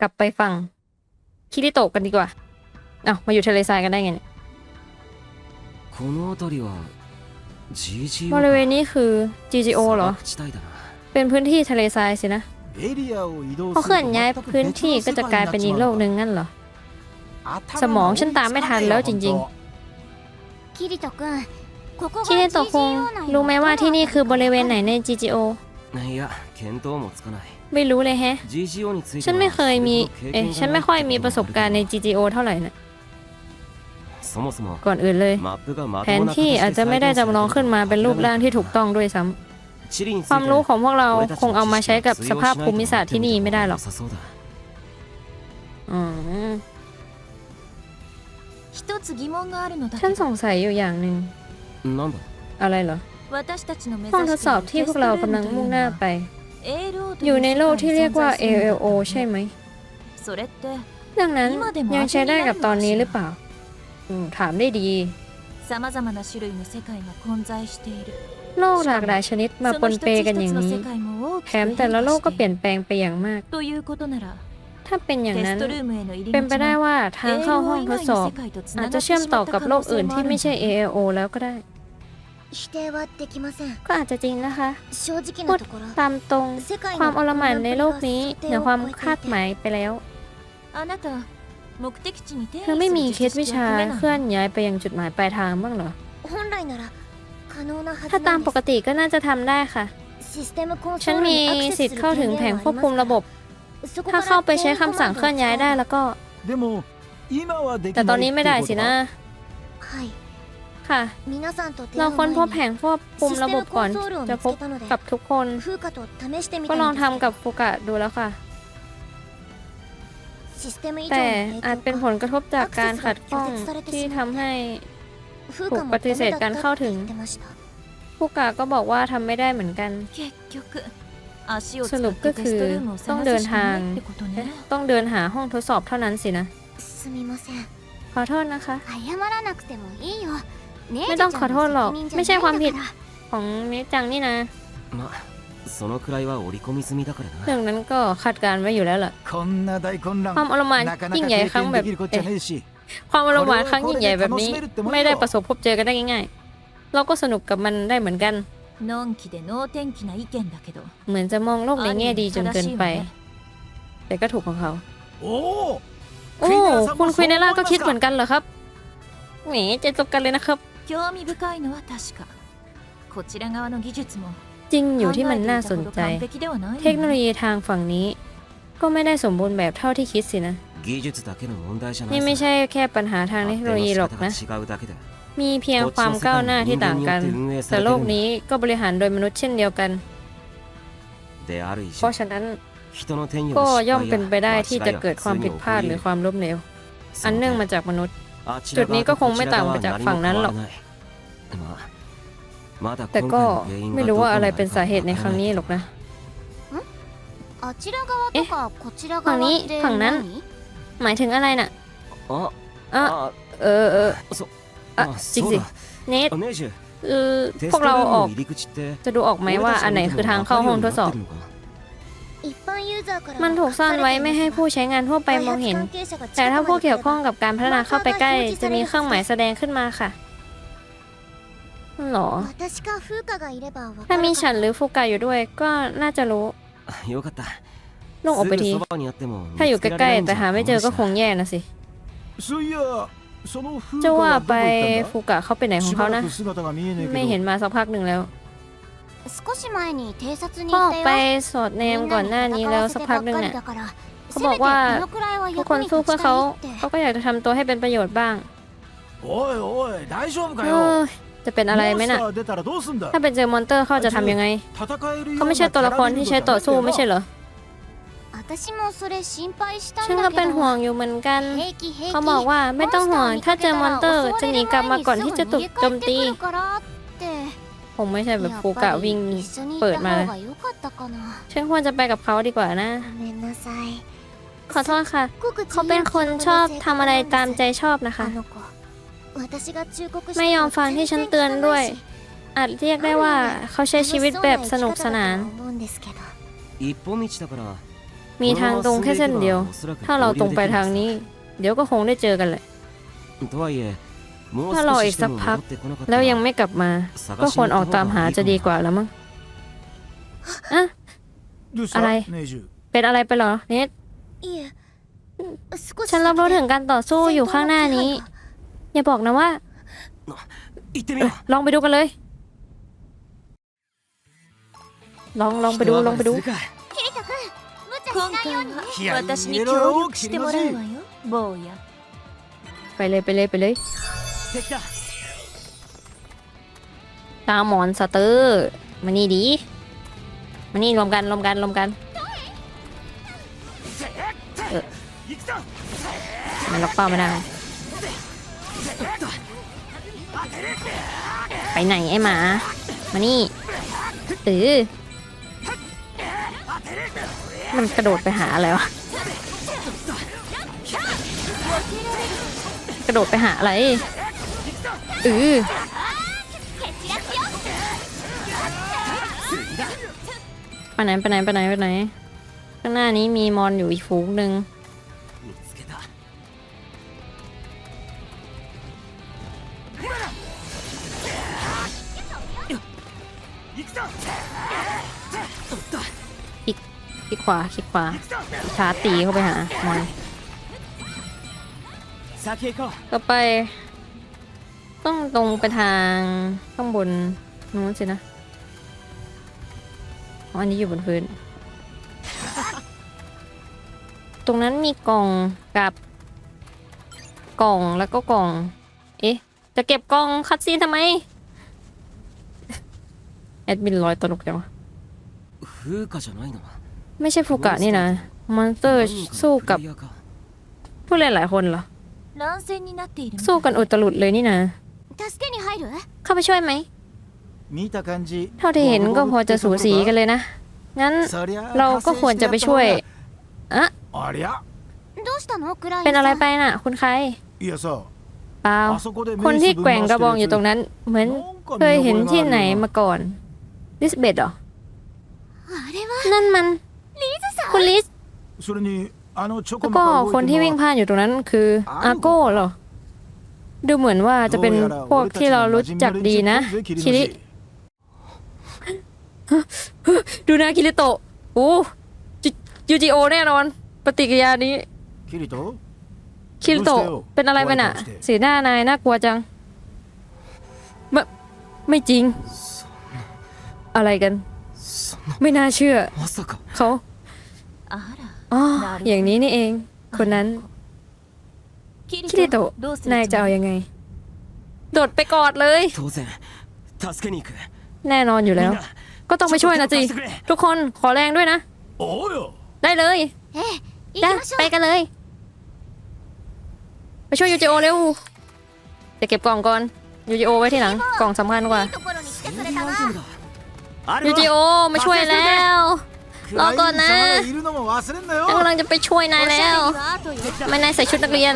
กลับไปฝั่งคิริโตะกันดีกว่าอ้าวมาอยู่ทะเลทรายกันได้ไงเนี่ย この辺りは GGO บริเวณนี้คือ GGO เหรอ 砂漠地帯だな เป็นพื้นที่ทะเลทรายสินะ エリアを移動 พอเคลื่อนย้ายพื้นที่ก็จะกลายเป็นอีกโลกหนึ่งงั้นเหรอ สมองฉันตามไม่ทันแล้วจริง キリト君ここ คิริ が โตะคง GGO 内 รู้ไหมว่าที่นี่คือบริเวณไหนใน GGO いや見当もつかない ไม่รู้เลยแฮะ ฉันไม่เคยมี เอ๊ะฉันไม่ค่อยมีประสบการณ์ใน G G O เท่าไหร่นะก่อนอื่นเลย แผนที่อาจจะไม่ได้จำลองขึ้นมาเป็นรูปร่างที่ถูกต้องด้วยซ้ำความรู้ของพวกเราคงเอามาใช้กับสภาพภูมิศาสตร์ที่นี่ไม่ได้หรอกฉันสงสัยอยู่อย่างหนึ่งอะไรเหรอห้องทดสอบที่พวกเรากำลังมุ่งหน้าไป อยู่ในโลกที่เรียกว่า ALO ใช่ไหม ดังนั้นยังใช้ได้กับตอนนี้หรือเปล่า ถามได้ดี โลกหลากหลายชนิดมาปนเปกันอย่างนี้ แถมแต่ละโลกก็เปลี่ยนแปลงไปอย่างมาก ถ้าเป็นอย่างนั้น เป็นไปได้ว่าทางเข้าห้องทดสอบ อาจจะเชื่อมต่อกับโลกอื่นที่ไม่ใช่ ALO แล้วก็ได้ 否定はできません ก็อาจจะจริงนะคะ 正直 พู な ด ところ ตามตรง 世界 ความ の อลหม่าน 混 ใน 乱 โล ぶ ก り นี้ が เหนือ 想 ความ 定を超 คา え ด て ห い มาย て ไปแล้ว あなた目的地に転 เธอไม่มีเคสวิชา する เคลื่อนย้ายไปยังจุดหมายปลายทางบ้างเหรอ 本来なら可能なはず ถ้าตามปกติก็น่าจะทำได้ค่ะ システムコント ฉัน ロール มี にアクセ สิ ス ท す ธิ์ る เข้าถึง 権 แผ 限 ง は ควบคุมระบบ そこ ถ้า から เข้าไปใช้คำสั่งเคลื่อนย้ายได้แล้วก็ でも今はでき แต่ตอน ない นี้ っ ไม่ て ได้ こ สิ と นะ は はい ค่ะ เราค้นพบแผงควบคุมระบบก่อน จะพบกับทุกคน ก็ลองทำกับฟูกะดูแล้วค่ะ แต่อาจเป็นผลกระทบจากการขัดข้องที่ทำให้ถูกปฏิเสธการเข้าถึงฟูกะก็บอกว่าทำไม่ได้เหมือนกันสรุปก็คือต้องเดินทาง ต้องเดินหาห้องทดสอบเท่านั้นสินะขอโทษนะคะ 謝らなくてもいいよไม่ต้องขอโทษหรอกไม่ใช่ความผิด だから ของเมจังนี่นะ まそのくらいは織り込み済みだからな เรื่องนั้นก็คาดการณ์ไว้อยู่แล้วล่ะ こんな大混乱 ความอลหม่าน なかな ยิ่ง か ใหญ่ 経 ครั้ง 験 แบ で บ きるこっちゃ เอ๊ะ ねえし ความอลหม่านครั้งยิ่งใหญ่แบบนี้ ไม่ได้ประสบพบเจอกันได้ง่ายๆ เราก็สนุกกับมันได้เหมือนกัน のんきで能天気な意見だけど เหมือนจะมองโลกในแง่ดีจนเกินไป แต่ก็ถูกของเขา おお โอ้ คุณควีนเนล่าก็คิดเหมือนกันเหรอครับแหมใจตรงกันเลยนะครับ 興味深いのは確かこちら側の技術も จริงอยู่ที่มันน่าสนใจ 考えていたほど完璧ではないのよ เทคโนโลยีทางฝั่งนี้ ก็ไม่ได้สมบูรณ์แบบเท่าที่คิดสินะ 技術だけの問題じゃない นี่ไม่ใช่แค่ปัญหาทางเทคโนโลยีหรอกนะ 違うだけだ มีเพียงความก้าวหน้าที่ต่างกัน แต่โลกนี้ก็บริหารโดยมนุษย์เช่นเดียวกัน である以 เพราะ 上 ฉะนั้น 人の手による ก็ 失 ย่อม 敗 เป็นไปได้ や ที่ 間違 จะ いは เกิดความ 普通に ผิดพลาดหรือ 起 ความล้มเหลว こり得る อันเนื่องมาจากมนุษย์ จุดนี้ก็คงไม่ต่างไปจากฝั่งนั้นหรอก แต่ก็ไม่รู้ว่าอะไรเป็นสาเหตุในครั้งนี้หรอกนะ เอ๊ะฝั่งนี้ฝั่งนั้น หมายถึงอะไรน่ะเออเออะจริงสิเนทพวกเราออก จะดูออกไหมว่าอันไหนคือทางเข้าห้องทดสอบ มันถูกซ่อนไว้ไม่ให้ผู้ใช้งานทั่วไปมองเห็น แต่ถ้าผู้เกี่ยวข้องกับการพัฒนาเข้าไปใกล้ จะมีเครื่องหมายแสดงขึ้นมาค่ะหรอ ถ้ามีฉันหรือฟูกะอยู่ด้วยก็น่าจะรู้ลงออกไปทีถ้าอยู่ใกล้ๆแต่หาไม่เจอก็คงแย่นะสิจะว่าไปฟูกะเขาไปไหนของเขานะ ไม่เห็นมาสักพักหนึ่งแล้ว 少し前に偵察に ก็ 行 อ っ อก た ไป よ สอดแนมก่อนหน้านี้แล้วสักพักหนึ่งเนี่ย เขาบอกว่า ทุกคนสู้เพื่อเขาเขาก็อยากจะทำตัวให้เป็นประโยชน์บ้าง おいおい大丈夫か เอ よ อจะเป็นอะไรไหมน่ะ モンスター出たらどうすんだ ถ้าเป็นเจอมอนเตอร์เขาจะทำยังไง 戦えるよ เขา う ไม่ใช่ な ตัวละครที่ใช้ต่อสู้ไม่ใช่เหรอ 私もそれ心配したん ฉัน だ ก็ け เป็นห่ว ど งอยู่เหมือนกัน 平気平気 เขาบอกว่าไม่ต้องห่วง ถ้าเจอมอนเตอร์จะหนีกลับมาก่อนที่จะถูกโจมตี ค คงไม่ใช่แบบฟูกะวิ่งเปิดมาฉันควรจะไปกับเขาดีกว่านะ ขอโทษค่ะ เขาเป็นคนชอบทำอะไรตามใจชอบนะคะ ไม่ยอมฟังที่ฉันเตือนด้วย อาจเรียกได้ว่าเขาใช้ชีวิตแบบสนุกสนาน มีทางตรงแค่เส้นเดียว ถ้าเราตรงไปทางนี้ เดี๋ยวก็คงได้เจอกันแหละ 流できますとはいえもう ถ้าเรา 少 อี し ก して สัก も พัก 戻ってこなかった แล้วยังไม่กลับมา ก็ควรออกตามหาจะดีกว่าแล้วมั้งอะ どうしあらいたネジュ เป็นอะไรไปเหรอเนท いえ少し ฉันรับรู้ถึงการต่อสู้อยู่ข้างหน้านี้ อย่าบอกนะว่า 行ってみよう ลองไปดูกันเลย ลองลองไปดูลองไปดู 一回りするかキリト君無茶今しないように回気合はい私に協力してもらうわよ坊や ไปเลยไปเลยไปเลย 敵だ ตาหมอนสเตอร์มานี่ดีมานี่รวมกันรวมกันรวมกันเออมันล็อกเป้าไม่ได้ไปไหนไอ้หมา มานี่ตือมันกระโดดไปหาอะไรวะ กระโดดไปหาอะไร ออไปไหนไปไหนไปไหนไปไหน ข้างหน้านี้มีมอนอยู่อีกฝูงหนึ่งอีกอีกขวาอีกขวาชาร์ตีเข้าไปหามอนก็ไป ต้องตรงไปทางข้างบนนู้นสินะอันนี้อยู่บนพื้น ตรงนั้นมีกล่องกับกล่องแล้วก็กล่อง เอ๊ะ จะเก็บกล่องคัดซีนทำไม แอดมินลอยตลกจังไม่ใช่ฟูกะนี่นะ มอนสเตอร์สู้กับ ผู้เล่นหลายคนเหรอสู้กันอุตลุดเลยนี่นะ 助けに入る เข้าไปช่วยไหม 見た感じ เท่าที่เห็นก็พอจะสูสีกันเลยนะ งั้น そりゃ เราก็ควรจะไปช่วย อะ ありゃどうしたのクライン เป็นอะไร さん ไปน่ะ คุณใคร いやさ เปล่า あそこで คนที่แกว่งกระบองอยู่ตรงนั้น เหมือน เคยเห็นที่ไหนมาก่อน ลิสเบตเหรอ あれは นั่นมัน คุณลิส それにあのチョ แล้ コ ว マ ก็ が คนที่วิ่งผ่านอยู่ตรงนั้นคืออาโก้เหรอ ดูเหมือนว่าจะเป็นพวกที่เรารู้จักดีนะ คิริ ดูนะคิริโตโอ้ยูจิโอแน่นอน ปฏิกิริยานี้ คิริโตคิริโตเป็นอะไรไปน่ะ สีหน้านายน่ากลัวจัง ไม่ไม่จริง อะไรกัน ไม่น่าเชื่อ เขาอ๋ออย่างนี้นี่เอง คนนั้น คิริโตะนายจะเอายังไง โดดไปกอดเลย แน่นอนอยู่แล้ว ก็ต้องไปช่วยนะจีทุกคนขอแรงด้วยนะ ได้เลยได้ไปกันเลย ไปช่วยยูจิโอเร็วจะเก็บกล่องก่อนยูจิโอไว้ที่หลังกล่องสำคัญกว่ายูจิโอมาช่วยแล้ว รอก่อนนะฉันกำลังจะไปช่วยนายแล้ว ไม่นายใส่ชุดนักเรียน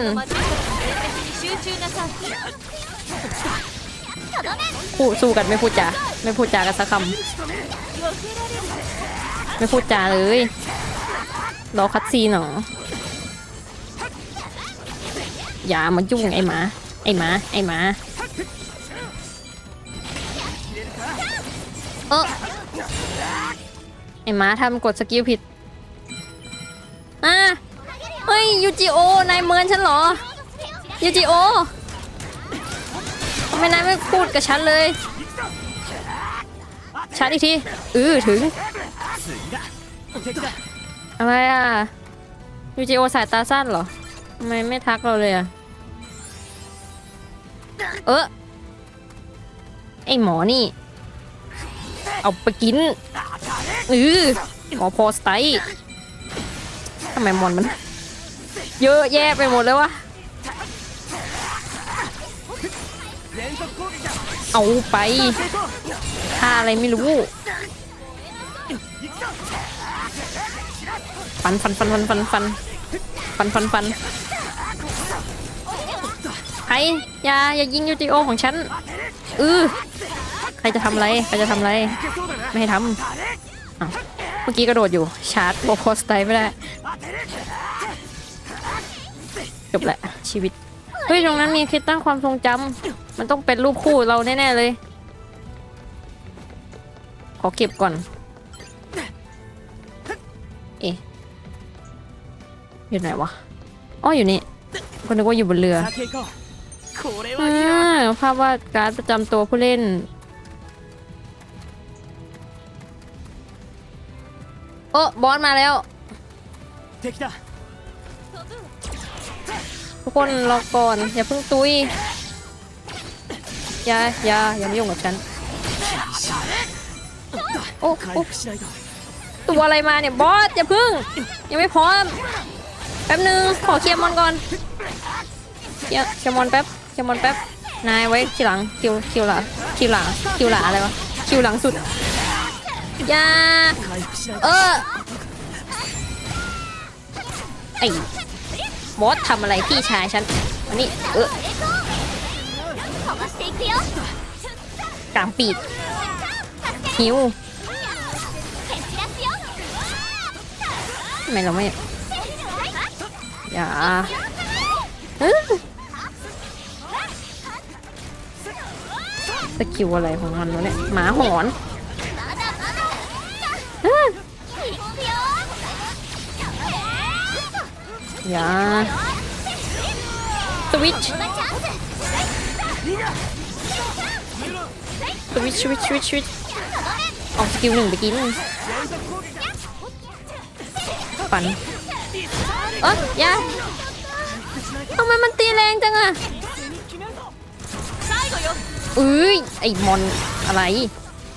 พูดสู้กันไม่พูดจาไม่พูดจากันสักคำไม่พูดจาเลยรอคัดซีนหรออย่ามายุ่งไอ้หมา ไอ้หมา ไอ้หมาเออ ไอ้หมาทำกดสกิลผิดอะเฮ้ยยูจิโอนายเมินฉันเหรอยูจิโอทำไมนายไม่พูดกับฉันเลยชาร์จอีกทีอือถึง อะไรอะยูจิโอสายตาสั้นเหรอทำไมไม่ทักเราเลยอะ เออไอหมอนี่ เอาไปกินอือหมอพอสไตล์ทำไมมอนมัน เยอะแยะไปหมดเลยวะเอาไปท่าอะไรไม่รู้ฟันฟันฟันฟันฟันฟันฟันฟันฟันใครอย่าอย่ายิงยูจิโอของฉันเออ ครจะทำไรใครจะทำไร ไม่ให้ทำเมื่อกี้กระโดดอยู่ ชาร์จโบคอสไตไม่ได้จบแหละชีวิต เฮ้ย ตรงนั้นมีคิดตั้งความทรงจำมันต้องเป็นรูปคู่เราแน่ ๆ เลย ขอเก็บก่อน เอ๊ะอยู่ไหนวะ อ๋อ อยู่นี่คนนึกว่าอยู่บนเรือภาพวาดการ์ดประจำตัวผู้เล่น โอ้บอสมาแล้ว ทุกคนรอก่อน อย่าเพิ่งตุยอย่าอย่าอย่ามายุ่งกับฉัน โอ้โอ้ตัวอะไรมาเนี่ย บอส อย่าพึ่ง ยังไม่พร้อม แป๊บนึง ขอเคลียร์มอนก่อนเคลียร์มอนแป๊บเคลียร์มอนแป๊บ นายไว้ที่หลังคิวคิวหลังคิวหลังคิวหลังอะไรวะคิวหลังสุด ย่าเออไอ้บอสทำอะไรพี่ชายฉันวันนี้เออกลางปีกหิวทำไมเราไม่อย่าสกิลอะไรของมันวะเนี่ยหมาหอน อย่าสวิตช์สวิตช์สวิตช์สวิตช์สวิชออกสกิลหนึ่งไปกินปันเอ๊ะย่าทำไมมันตีแรงจังอะอุ้ยไอ้มอนอะไร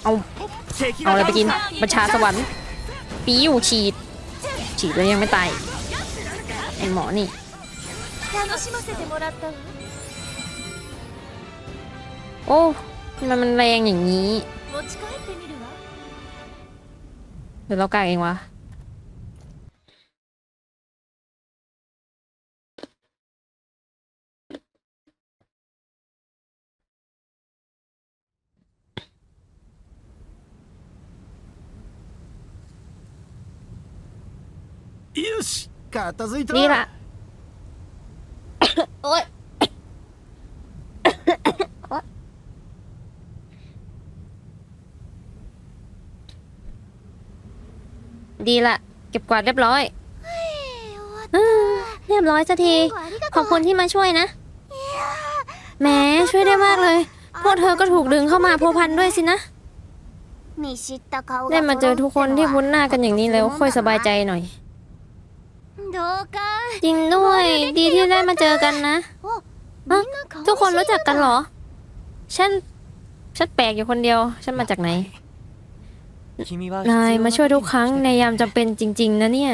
เอา เอาอะไรไปกินบัญชาสวรรค์ปิวฉีด ฉีดแล้วยังไม่ตายไอหมอนี่โอ้มันมันแรงอย่างนี้เดี๋ยวเรากากเองวะ よし片付いた นี่ละ โอ๊ย โอ๊ยดีละ เก็บกวาดเรียบร้อยอ่าเรียบร้อยสักที ขอบคุณที่มาช่วยนะแหมช่วยได้มากเลย พวกเธอก็ถูกดึงเข้ามาพัวพันด้วยสินะ 見知った顔が ได้มาเจอทุกคนที่คุ้นหน้ากันอย่างนี้แล้วค่อยสบายใจหน่อย 同感 จริงด้วย ดีที่ได้มาเจอกันนะ ทุกคนรู้จักกันเหรอ ฉัน ฉันแปลกอยู่คนเดียว ฉันมาจากไหน นายมาช่วยทุกครั้งในยามจำเป็นจริง ๆ นะเนี่ย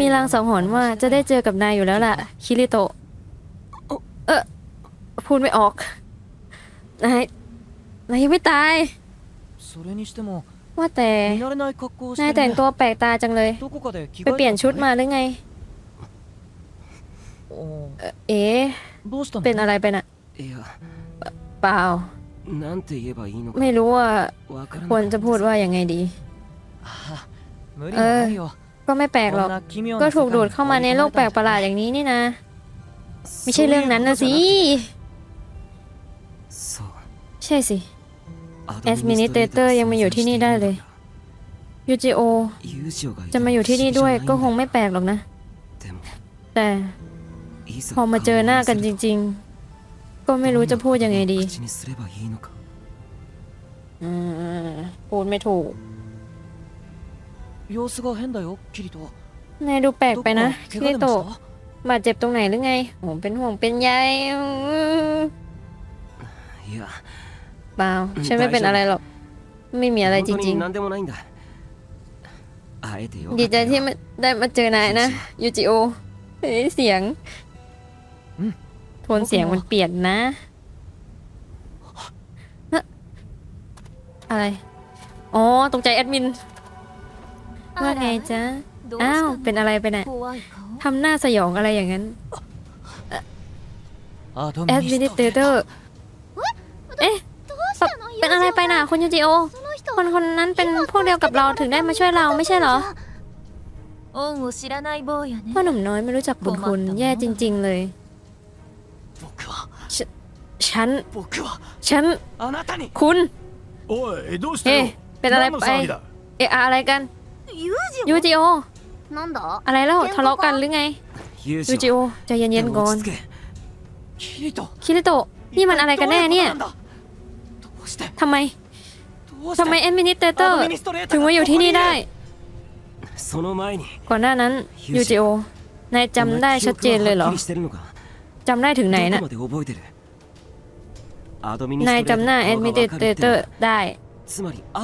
มีลางสองหอนว่าจะได้เจอกับนายอยู่แล้วล่ะ คิริโตะ เออพูดไม่ออก นาย นายยังไม่ตาย ว่าแต่นายแต่งตัวแปลกตาจังเลย ไปเปลี่ยนชุดมาหรือไง เอ๊ะเป็นอะไรไปน่ะเปล่า ไม่รู้ว่าควรจะพูดว่ายังไงดี เออ ก็ไม่แปลกหรอก ก็ถูกดูดเข้ามาในโลกแปลกประหลาดอย่างนี้นี่นะ ไม่ใช่เรื่องนั้นนะสิ ใช่สิ แอดมินิเตเตอร์ยังมาอยู่ที่นี่ได้เลยยูจีโอจะมาอยู่ที่นี่ด้วยก็คงไม่แปลกหรอกนะ แต่พอมาเจอหน้ากันจริง ๆ ก็ไม่รู้จะพูดยังไงดีอืมพูดไม่ถูกนายดูแปลกไปนะคิริโตะบาดเจ็บตรงไหนหรือไงผมเป็นห่วงเป็นใย ปล่าฉันไม่เป็นอะไรหรอก ไม่มีอะไรจริงๆดีใจที่ได้มาเจอนายนะยูจิโอเสียงโทนเสียงมันเปลี่ยนนะ อะไร อ๋อ ตกใจแอดมิน ว่าไงจ๊ะ อ้าว เป็นอะไรไปน่ะทำหน้าสยองอะไรอย่างนั้นแอดมินิเตเตอร์ เป็นอะไรไปน่ะคุณยูจิโอ คนคนนั้นเป็นพวกเดียวกับเราถึงได้มาช่วยเราไม่ใช่เหรอพ่อหนุ่มน้อยไม่รู้จักบุญคุณแย่จริง ๆ เลยฉัน ฉัน คุณ เฮ้เป็นอะไรไป เอะอะไรกัน ยูจิโอ อะไรแล้วทะเลาะกันหรือไง ยูจิโอใจเย็นๆก่อน คิริโตะ นี่มันอะไรกันแน่เนี่ย ทำไมทำไมแอดมินิสเตอร์ถึงมาอยู่ที่นี่ได้ ก่อนหน้านั้นยูจิโอนายจำได้ชัดเจนเลยเหรอจำได้ถึงไหนนะนายจำหน้าแอดมินิสเตเตอร์ได้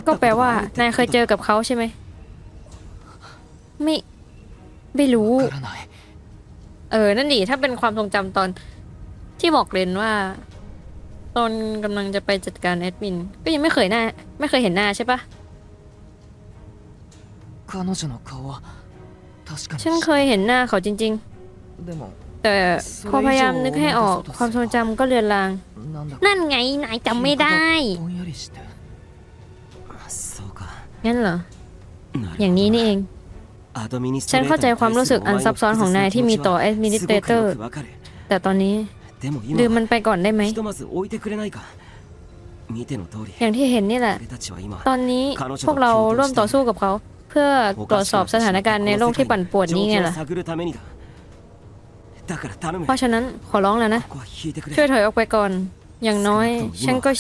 ก็แปลว่านายเคยเจอกับเขาใช่ไหมไม่ไม่รู้ เออ นั่นดิถ้าเป็นความทรงจำตอนที่บอกเรนว่า ตอนกำลังจะไปจัดการแอดมิน ก็ยังไม่เคยหน้า ไม่เคยเห็นหน้าใช่ปะฉันเคยเห็นหน้าเขาจริง ๆ แต่พอพยายามนึกให้ออกความทรงจำก็เลือนลาง นั่นไงนายจำไม่ได้ งั้นเหรอ อย่างนี้นี่เอง ฉันเข้าใจความรู้สึกอันซับซ้อนของนายที่มีต่อแอดมินิสเตเตอร์ แต่ตอนนี้ でも ลื 今 มมันไปก่อนได้ไหม ひとまず置いてくれないか見ての通り อย่างที่เห็นนี่แหละ 俺たちは今 ตอนนี้พวกเราร่วมต่อสู้กับเขา เพื่อตรวจสอบสถานการณ์ในโลกที่ปั่นป่วนนี้ไงล่ะ 状況を探るためにだだから頼む เพราะฉะนั้นขอร้องแล้วนะ ここは引いてくれ ช่วยถอยออกไปก่อน อย่างน้อย ฉันก็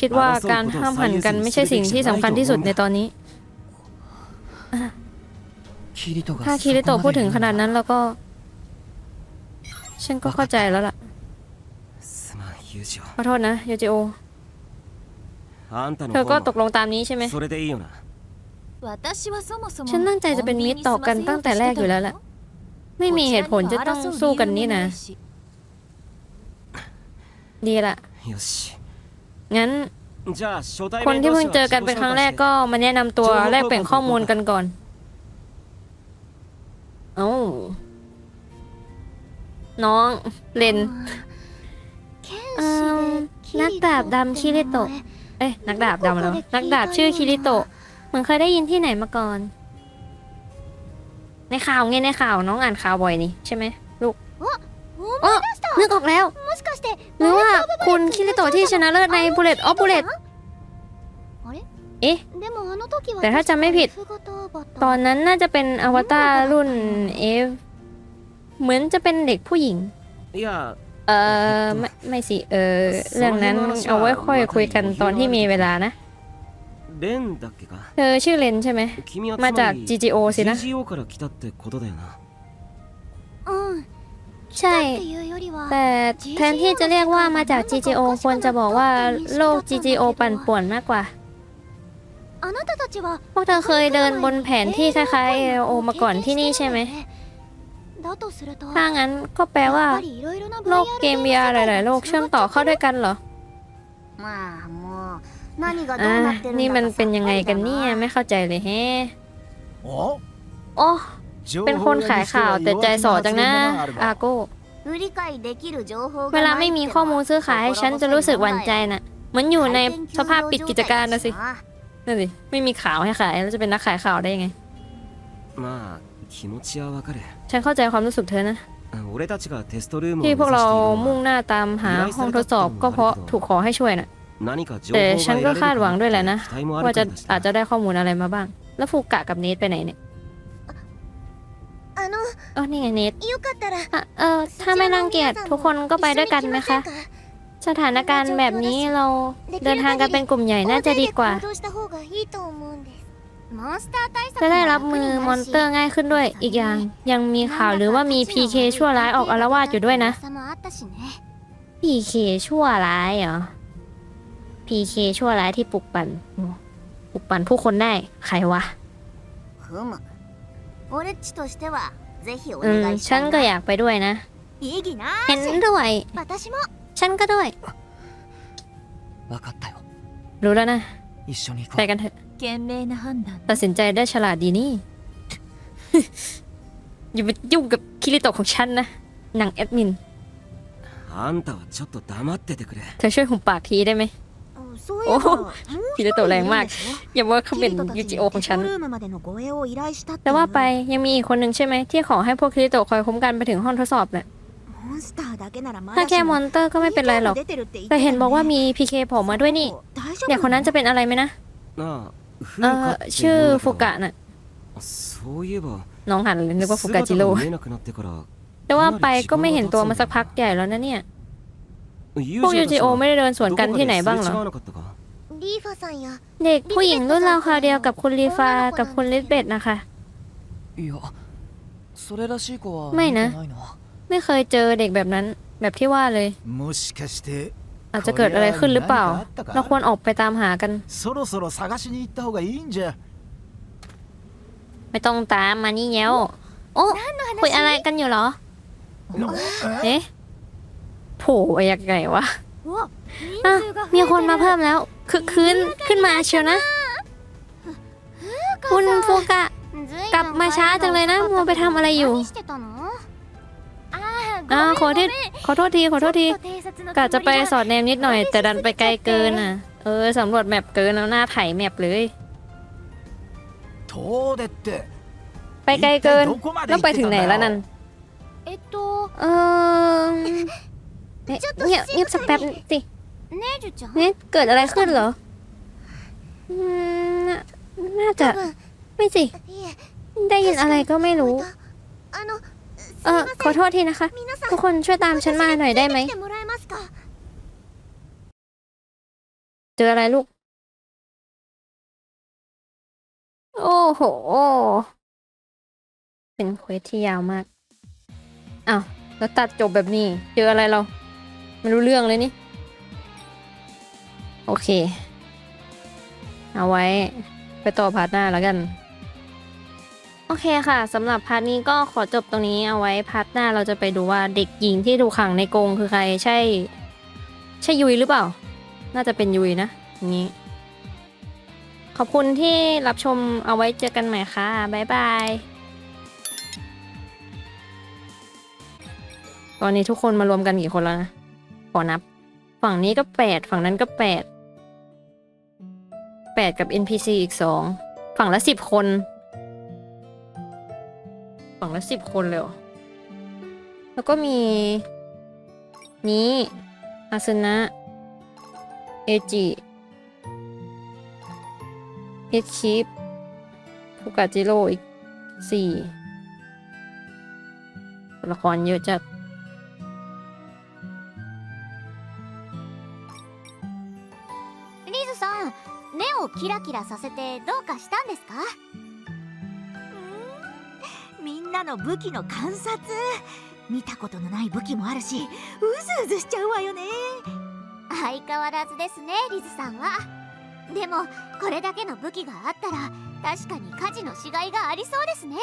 คิดว่าการห้ามหันกันไม่ใช่สิ่งที่สำคัญที่สุดในตอนนี้ キリトが ถ้าคิริโตะพูดถึงขนาดนั้นแล้วก็ ฉันก็เข้าใจแล้วล่ะ すまんユージ ขอโทษนะโยจิโอเธอก็ตกลงตามนี้ใช่ไหมฉันตั้งใจจะเป็นมิตรต่อกันตั้งแต่แรกอยู่แล้วล่ะไม่มีเหตุผลจะต้องสู้กันนี่นะ ดีละงั้น คนที่เพิ่งเจอกันเป็นครั้งแรกก็มาแนะนำตัวแลกเปลี่ยนข้อมูลกันก่อน เอ้าน้องเลน นักดาบดำคิริโตะ เอ้ยนักดาบดำแล้ว นักดาบชื่อคิริโตะ เหมือนเคยได้ยินที่ไหนมาก่อน ในข่าวไงในข่าวน้องอ่านข่าวบ่อยนี่ใช่ไหมลูกเอ้นึกออกแล้วหรือว่าคุณคิริโตะที่ชนะเลิศในบุเลตออฟบุเลตเอ๊ะแต่ถ้าจำไม่ผิด ตอนนั้นน่าจะเป็นอวตารรุ่นเอฟเหมือนจะเป็นเด็กผู้หญิงいや、 เออไม่ไม่สิ เออ เรื่องนั้นเอาไว้ค่อยคุยกันตอนที่มีเวลานะ レンだっけか เธอชื่อเลนใช่ไหม 君はつ มาจาก まり GGO สินะ GGO から来たってことだよなうん ใช่ っていうよりは แต่แทนที่จะเรียกว่ามาจาก GGO ควรจะบอกว่าโลก GGO ปั่นป่วนมากกว่า あなたたちは พวกเธอเคยเดินบนแผนที่คล้ายๆ AO มาก่อนที่นี่ใช่ไหม だ とすると ถ้างั้นก็แปลว่า やっぱり色々な โลกเกม VR หลาย ๆ โลกเชื่อมต่อเข้าด้วยกันเหรอ まあもう何がど อ่า うなってるんだか นี่มันเป็นยังไงกัน さっぱりだ เนี่ยไม่เข้าใจเลยแฮะ お โอ้ 情 เป็น 報 คน 屋 ขาย にして ข่าว は แต่ใจ 弱気 สอ な จัง 発 นะ 言だなある อา が โก้ 売り買いできる情報 เวลาไม่มีข้อมูลซื้อขายให้ฉันจะรู้สึกหวั่นใจน่ะ เหมือนอยู่ในสภาพปิดกิจการนะสิ นั่นสิ ไม่มีข่าวให้ขายแล้วจะเป็นนักขายข่าวได้ยังไง まあ ฉันเข้าใจความรู้สึกเธอนะที่พวกเรามุ่งหน้าตามหาห้องทดสอบก็เพราะถูกขอให้ช่วยน่ะแต่ฉันก็คาดหวังด้วยแหละนะว่าจะอาจจะได้ข้อมูลอะไรมาบ้าง แล้วฟูกะกับเนทไปไหนเนี่ยอ๋อนี่ไงเนทเออถ้าไม่รังเกียจทุกคนก็ไปด้วยกันไหมคะ สถานการณ์แบบนี้เราเดินทางกันเป็นกลุ่มใหญ่น่าจะดีกว่า จะได้รับมือมอนเตอร์ง่ายขึ้นด้วย อีกอย่างยังมีข่าวหรือว่ามีพีเคชั่วร้ายออกอารวาสอยู่ด้วยนะพีเคชั่วร้ายเหรอพีเคชั่วร้ายที่ปลุกปั่นปลุกปั่นผู้คนได้ ใครวะอืมฉันก็อยากไปด้วยนะ เห็นด้วย ฉันก็ด้วย รู้แล้วนะ ไปกันเถอะ 賢明な判断 ตัดสินใจได้ฉลาดดีนี่ อย่าไปยุ่งกับคิริโตะของฉันนะหนังแอดมิน あんたはちょっと黙っててくれ เธอช่วยหุบปากทีได้ไหม う そういえばおもうキリトแรงมาก 一人いるんでしょ อย่าว่าเขาเป็น キリトたち ยู に จิโอของฉัน ペトルームまでの護衛を依頼したって แต่ いう ว่าไปยังมีอีกคนหนึ่งใช่ไหมที่ขอให้พวกคิริโตะคอยคุ้มกันไปถึงห้องทดสอบแหละ モンスターだけならま ถ้า だ แค่มอนเตอร์ก็ไม่เป็นไรหรอก 出てるって言って แต่ たよね เห็นบอกว่ามีพีเคโผล่มาด้วยนี่ 大丈夫 เด็กคนนั้นจะเป็นอะไรไหมนะ ああ เออชื่อฟุกะน่ะ そういえば น้องหันเลยนึกว่าฟุกะจิโร่ 姿が見えなくなってから แต่ว่าไปก็ไม่เห็นตัวมาสักพักใหญ่แล้วนะเนี่ย พวกยูจิโอไม่ได้เดินสวนกันที่ไหนบ้างเหรอ どこかですれ違わなかったかリーファさんや เด็กผู้หญิงรุ่นราวคราวเดียวกับคุณลีฟากับคุณลิสเบตนะคะ いやそれらしい子はไม่นะ 見てないな ไม่เคยเจอเด็กแบบนั้น แบบที่ว่าเลย もしかして อาจจะเกิดอะไรขึ้นหรือเปล่า เราควรออกไปตามหากัน ไม่ต้องตามมานี่เงี้ยว โอ้คุยอะไรกันอยู่เหรอ เอ๊ะโผล่ไปยังไงวะมีคนมาเพิ่มแล้ว คืขึ้นขึ้นมาเชียวนะ คุณฟูกะ กลับมาช้าจังเลยนะมัวไปทำอะไรอยู่ อ่าขอโทษขอโทษทีขอโทษทีกะจะไปสอดแนมนิดหน่อย แต่ดันไปไกลเกินอะ เออสำรวจแมปเกินแล้วหน้าไถแมปเลยไปไกลเกินต้องไปถึงไหนแล้วนั่นเออเงียบเงียบสักแป๊บสิเนี่ยเกิดอะไรขึ้นเหรอน่าจะไม่สิ ได้ยินอะไรก็ไม่รู้ เออขอโทษทีนะคะ ทุกคนช่วยตามฉันมาหน่อยได้ไหม เจออะไรลูก โอ้โห เป็นเควสที่ยาวมาก อ้าว แล้วตัดจบแบบนี้ เจออะไรเรา ไม่รู้เรื่องเลยนี่ โอเค เอาไว้ไปต่อพาร์ทหน้าแล้วกัน เคค่ะสำหรับพาร์ทนี้ก็ขอจบตรงนี้เอาไว้พาร์ทหน้าเราจะไปดูว่าเด็กหญิงที่ถูกขังในกรงคือใครใช่ ใช่ยุยหรือเปล่า น่าจะเป็นยุยนะอย่างนี้ ขอบคุณที่รับชมเอาไว้เจอกันใหม่ค่ะบ๊ายบายตอนนี้ทุกคนมารวมกันกี่คนแล้วนะขอนับ ฝั่งนี้ก็แปดฝั่งนั้นก็แปดแปดกับ NPC อีกสองฝั่งละสิบคน ฝั่งละสิบคนเลยเหรอ แล้วก็มี นี้อาสนะ เอจิเฮดคิปฟูกาจิโร่อีกสี่ตัวละครเยอะจัด リズさん目をキラキラさせてどうかしたんですかみん なの武器の観察。見たことのない武器もあるしうずうずしちゃうわよね。相変わらずですねリズさんは。でもこれだけの武器があったら確かに火事のしがいがありそうですね。